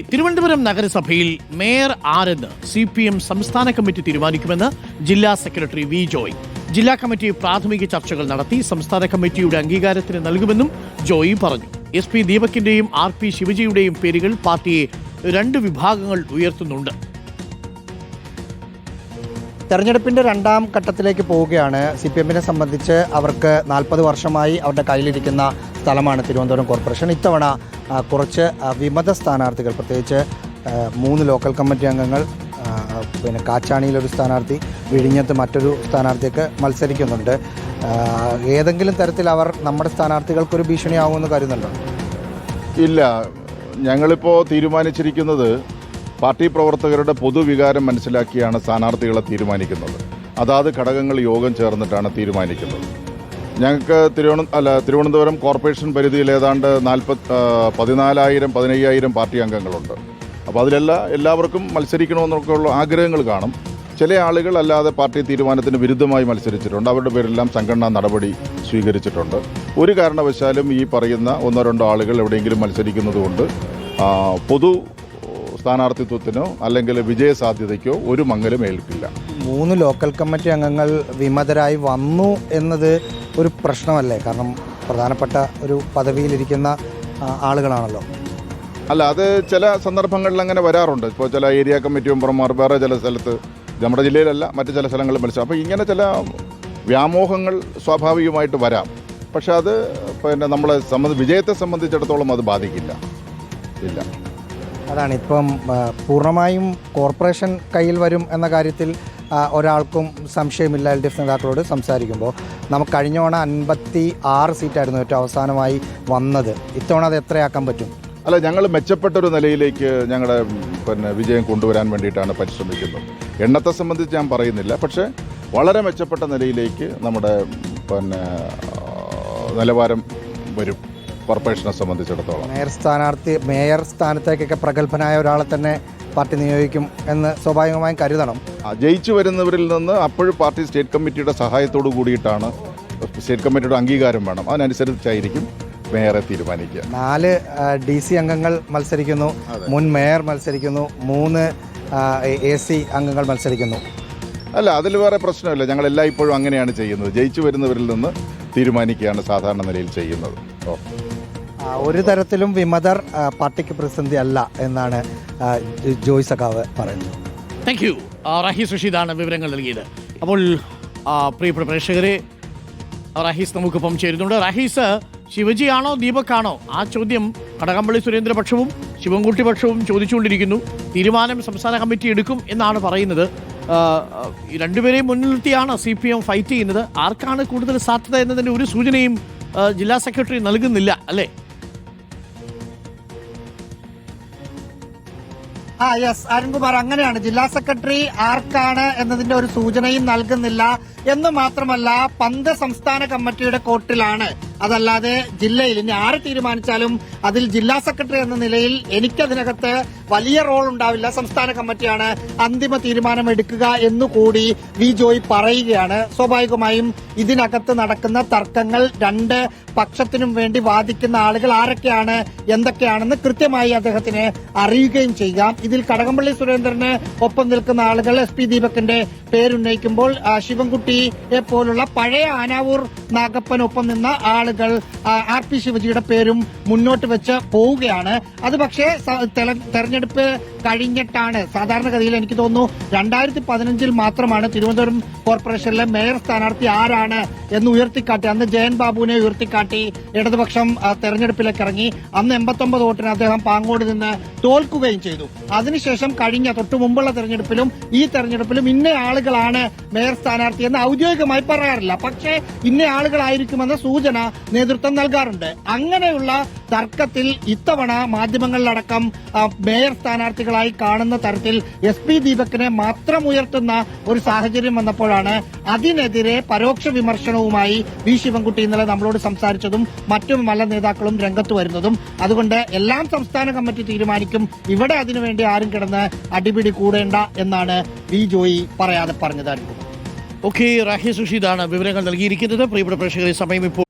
തിരുവനന്തപുരം നഗരസഭയിൽ മേയർ ആരെന്ന് C P M സംസ്ഥാന കമ്മിറ്റി തീരുമാനിക്കുമെന്ന് ജില്ലാ സെക്രട്ടറി വി ജോയ്. ജില്ലാ കമ്മിറ്റി പ്രാഥമിക ചർച്ചകൾ നടത്തി സംസ്ഥാന കമ്മിറ്റിയുടെ അംഗീകാരത്തിന് നൽകുമെന്നും ജോയ് പറഞ്ഞു. എസ് പി ദീപകിന്റെയും ആർ പി ശിവജിയുടെയും പേരുകൾ പാർട്ടിയെ രണ്ട് വിഭാഗങ്ങൾ ഉയർത്തുന്നുണ്ട്. തെരഞ്ഞെടുപ്പിന്റെ രണ്ടാം ഘട്ടത്തിലേക്ക് പോവുകയാണ് സി പി എമ്മിനെ സംബന്ധിച്ച് അവർക്ക് നാൽപ്പത് വർഷമായി അവരുടെ കയ്യിലിരിക്കുന്ന സ്ഥലമാണ് തിരുവനന്തപുരം കോർപ്പറേഷൻ. ഇത്തവണ കുറച്ച് വിമത സ്ഥാനാർത്ഥികൾ പ്രത്യേകിച്ച് മൂന്ന് ലോക്കൽ കമ്മിറ്റി അംഗങ്ങൾ പിന്നെ കാച്ചാണിയിലൊരു സ്ഥാനാർത്ഥി വിഴിഞ്ഞത്ത് മറ്റൊരു സ്ഥാനാർത്ഥിയൊക്കെ മത്സരിക്കുന്നുണ്ട്. ഏതെങ്കിലും തരത്തിൽ അവർ നമ്മുടെ സ്ഥാനാർത്ഥികൾക്കൊരു ഭീഷണിയാവുമെന്ന് കരുതുന്നുണ്ടോ? ഇല്ല. ഞങ്ങളിപ്പോൾ തീരുമാനിച്ചിരിക്കുന്നത് പാർട്ടി പ്രവർത്തകരുടെ പൊതുവികാരം മനസ്സിലാക്കിയാണ് സ്ഥാനാർത്ഥികളെ തീരുമാനിക്കുന്നത്. അതാത് ഘടകങ്ങൾ യോഗം ചേർന്നിട്ടാണ് തീരുമാനിക്കുന്നത്. ഞങ്ങൾക്ക് തിരുവന അല്ല തിരുവനന്തപുരം കോർപ്പറേഷൻ പരിധിയിൽ ഏതാണ്ട് നാൽപ്പത് പതിനാലായിരം പതിനയ്യായിരം പാർട്ടി അംഗങ്ങളുണ്ട്. അപ്പോൾ അതിലെല്ലാം എല്ലാവർക്കും മത്സരിക്കണമെന്നൊക്കെയുള്ള ആഗ്രഹങ്ങൾ കാണും. ചില ആളുകൾ അല്ലാതെ പാർട്ടി തീരുമാനത്തിന് വിരുദ്ധമായി മത്സരിച്ചിട്ടുണ്ട്. അവരുടെ പേരെല്ലാം സംഘടനാ നടപടി സ്വീകരിച്ചിട്ടുണ്ട്. ഒരു കാരണവശാലും ഈ പറയുന്ന ഒന്നോ രണ്ടോ ആളുകൾ എവിടെയെങ്കിലും മത്സരിക്കുന്നതുകൊണ്ട് പൊതു സ്ഥാനാർത്ഥിത്വത്തിനോ അല്ലെങ്കിൽ വിജയ സാധ്യതയ്ക്കോ ഒരു മങ്ങലും ഏൽക്കില്ല. മൂന്ന് ലോക്കൽ കമ്മിറ്റി അംഗങ്ങൾ വിമതരായി വന്നു എന്നത് ഒരു പ്രശ്നമല്ലേ? കാരണം പ്രധാനപ്പെട്ട ഒരു പദവിയിലിരിക്കുന്ന ആളുകളാണല്ലോ. അല്ല അത് ചില സന്ദർഭങ്ങളിൽ അങ്ങനെ വരാറുണ്ട്. ഇപ്പോൾ ചില ഏരിയ കമ്മിറ്റി മെമ്പർമാർ വേറെ ചില സ്ഥലത്ത് നമ്മുടെ ജില്ലയിലല്ല മറ്റു ചില സ്ഥലങ്ങളിൽ മത്സരം അപ്പോൾ ഇങ്ങനെ ചില വ്യാമോഹങ്ങൾ സ്വാഭാവികമായിട്ട് വരാം. പക്ഷെ അത് പിന്നെ നമ്മളെ സംബന്ധ വിജയത്തെ സംബന്ധിച്ചിടത്തോളം അത് ബാധിക്കില്ല. ഇല്ല. അതാണ്. ഇപ്പം പൂർണമായും കോർപ്പറേഷൻ കയ്യിൽ വരും എന്ന കാര്യത്തിൽ ഒരാൾക്കും സംശയമില്ല എൽ ഡി എഫ് നേതാക്കളോട് സംസാരിക്കുമ്പോൾ. നമുക്ക് കഴിഞ്ഞ തവണ അൻപത്തി ആറ് സീറ്റായിരുന്നു ഏറ്റവും അവസാനമായി വന്നത്. ഇത്തവണ അത് എത്രയാക്കാൻ പറ്റും? അല്ല ഞങ്ങൾ മെച്ചപ്പെട്ട ഒരു നിലയിലേക്ക് ഞങ്ങളുടെ പിന്നെ വിജയം കൊണ്ടുവരാൻ വേണ്ടിയിട്ടാണ് പരിശ്രമിക്കുന്നത്. എണ്ണത്തെ സംബന്ധിച്ച് ഞാൻ പറയുന്നില്ല. പക്ഷേ വളരെ മെച്ചപ്പെട്ട നിലയിലേക്ക് നമ്മുടെ പിന്നെ നിലവാരം വരും. കോർപ്പറേഷനെ സംബന്ധിച്ചിടത്തോളം. മേയർ സ്ഥാനാർത്ഥി മേയർ സ്ഥാനത്തേക്കൊക്കെ പ്രഗത്ഭനായ ഒരാളെ തന്നെ പാർട്ടി നിയോഗിക്കും എന്ന് സ്വാഭാവികമായും കരുതണം. ജയിച്ചു വരുന്നവരിൽ നിന്ന് അപ്പോഴും പാർട്ടി സ്റ്റേറ്റ് കമ്മിറ്റിയുടെ സഹായത്തോട് കൂടിയിട്ടാണ് സ്റ്റേറ്റ് കമ്മിറ്റിയുടെ അംഗീകാരം വേണം. അതിനനുസരിച്ചായിരിക്കും മേയറെ തീരുമാനിക്കുക. നാല് ഡി സി അംഗങ്ങൾ മത്സരിക്കുന്നു മുൻ മേയർ മത്സരിക്കുന്നു മൂന്ന് എ സി അംഗങ്ങൾ മത്സരിക്കുന്നു. അല്ല അതിൽ വേറെ പ്രശ്നമില്ല. ഞങ്ങൾ എല്ലായ്പ്പോഴും അങ്ങനെയാണ് ചെയ്യുന്നത്. ജയിച്ചു വരുന്നവരിൽ നിന്ന് തീരുമാനിക്കുകയാണ് സാധാരണ നിലയിൽ ചെയ്യുന്നത്. ഓ. ആ, ഒരു തരത്തിലും വിമതർ പാർട്ടിക്ക് പ്രതിസന്ധി അല്ല എന്നാണ് ജോയ്സ് സഖാവ് പറയുന്നത്. താങ്ക് യു റഹീസ് റഷീദാണ് വിവരങ്ങൾ നൽകിയത്. അപ്പോൾ പ്രിയപ്പെട്ട പ്രേക്ഷകരെ റഹീസ് നമുക്കിപ്പം ചേരുന്നുണ്ട്. റഹീസ് ശിവജിയാണോ ദീപക്കാണോ? ആ ചോദ്യം കടകംപള്ളി സുരേന്ദ്ര പക്ഷവും ശിവൻകുട്ടി പക്ഷവും ചോദിച്ചുകൊണ്ടിരിക്കുന്നു. തീരുമാനം സംസ്ഥാന കമ്മിറ്റി എടുക്കും എന്നാണ് പറയുന്നത്. രണ്ടുപേരെയും മുൻനിർത്തിയാണ് നിർത്തിയാണ് സി പി എം ഫൈറ്റ് ചെയ്യുന്നത്. ആർക്കാണ് കൂടുതൽ സാധ്യത എന്നതിന്റെ ഒരു സൂചനയും ജില്ലാ സെക്രട്ടറി നൽകുന്നില്ല അല്ലേ? ആ യെസ് അരുൺകുമാർ അങ്ങനെയാണ്. ജില്ലാ സെക്രട്ടറി ആർക്കാണ് എന്നതിന്റെ ഒരു സൂചനയും നൽകുന്നില്ല. എന്ന് മാത്രമല്ല പന്ത് സംസ്ഥാന കമ്മിറ്റിയുടെ കോർട്ടിലാണ്. അതല്ലാതെ ജില്ലയിൽ ഇനി ആര് തീരുമാനിച്ചാലും അതിൽ ജില്ലാ സെക്രട്ടറി എന്ന നിലയിൽ എനിക്കതിനകത്ത് വലിയ റോൾ ഉണ്ടാവില്ല. സംസ്ഥാന കമ്മിറ്റിയാണ് അന്തിമ തീരുമാനം എടുക്കുക എന്നുകൂടി വി ജോയ് പറയുകയാണ്. സ്വാഭാവികമായും ഇതിനകത്ത് നടക്കുന്ന തർക്കങ്ങൾ രണ്ട് പക്ഷത്തിനും വേണ്ടി വാദിക്കുന്ന ആളുകൾ ആരൊക്കെയാണ് എന്തൊക്കെയാണെന്ന് കൃത്യമായി അദ്ദേഹത്തിന് അറിയുകയും ചെയ്യാം. ഇതിൽ കടകംപള്ളി സുരേന്ദ്രന് ഒപ്പം നിൽക്കുന്ന ആളുകൾ എസ് പി ദീപകിന്റെ പേരുന്നയിക്കുമ്പോൾ ശിവൻകുട്ടിയെ പോലുള്ള പഴയ ആനാവൂർ നാഗപ്പനൊപ്പം നിന്ന ആളുകൾ ആ, ആർ പി ശിവജിയുടെ പേരും മുന്നോട്ട് വെച്ച് പോവുകയാണ്. അത് പക്ഷേ തെരഞ്ഞെടുപ്പ് കഴിഞ്ഞിട്ടാണ്. സാധാരണഗതിയിൽ എനിക്ക് തോന്നുന്നു രണ്ടായിരത്തി പതിനഞ്ചിൽ മാത്രമാണ് തിരുവനന്തപുരം കോർപ്പറേഷനിലെ മേയർ സ്ഥാനാർത്ഥി ആരാണ് എന്ന് ഉയർത്തിക്കാട്ടി അന്ന് ജയൻ ബാബുവിനെ ഉയർത്തിക്കാട്ടി ഇടതുപക്ഷം തെരഞ്ഞെടുപ്പിലേക്ക് ഇറങ്ങി. അന്ന് എൺപത്തൊമ്പത് വോട്ടിന് അദ്ദേഹം പാങ്ങോട് നിന്ന് തോൽക്കുകയും ചെയ്തു. അതിനുശേഷം കഴിഞ്ഞ തൊട്ടു മുമ്പുള്ള തെരഞ്ഞെടുപ്പിലും ഈ തെരഞ്ഞെടുപ്പിലും ഇന്ന ആളുകളാണ് മേയർ സ്ഥാനാർത്ഥി എന്ന് ഔദ്യോഗികമായി പറയാറില്ല. പക്ഷേ ഇന്ന ആളുകളായിരിക്കുമെന്ന സൂചന നേതൃത്വം നൽകാറുണ്ട്. അങ്ങനെയുള്ള തർക്കത്തിൽ ഇത്തവണ മാധ്യമങ്ങളിലടക്കം മേയർ സ്ഥാനാർത്ഥികളായി കാണുന്ന തരത്തിൽ എസ് പി ദീപകിനെ മാത്രം ഉയർത്തുന്ന ഒരു സാഹചര്യം വന്നപ്പോഴാണ് അതിനെതിരെ പരോക്ഷ വിമർശനവുമായി വി ശിവൻകുട്ടി ഇന്നലെ നമ്മളോട് സംസാരിച്ചതും മറ്റു മല നേതാക്കളും രംഗത്ത് വരുന്നതും. അതുകൊണ്ട് എല്ലാം സംസ്ഥാന കമ്മിറ്റി തീരുമാനിക്കും. ഇവിടെ അതിനുവേണ്ടി ആരും കിടന്ന് അടിപിടി കൂടേണ്ട എന്നാണ് വി ജോയി പറയാതെ പറഞ്ഞത് ഓക്കെ റഹീസ് റഷീദാണ് വിവരങ്ങൾ നൽകിയിരിക്കുന്നത്. പ്രിയപ്പെട്ട പ്രേക്ഷകരെ സമയം ഇപ്പോൾ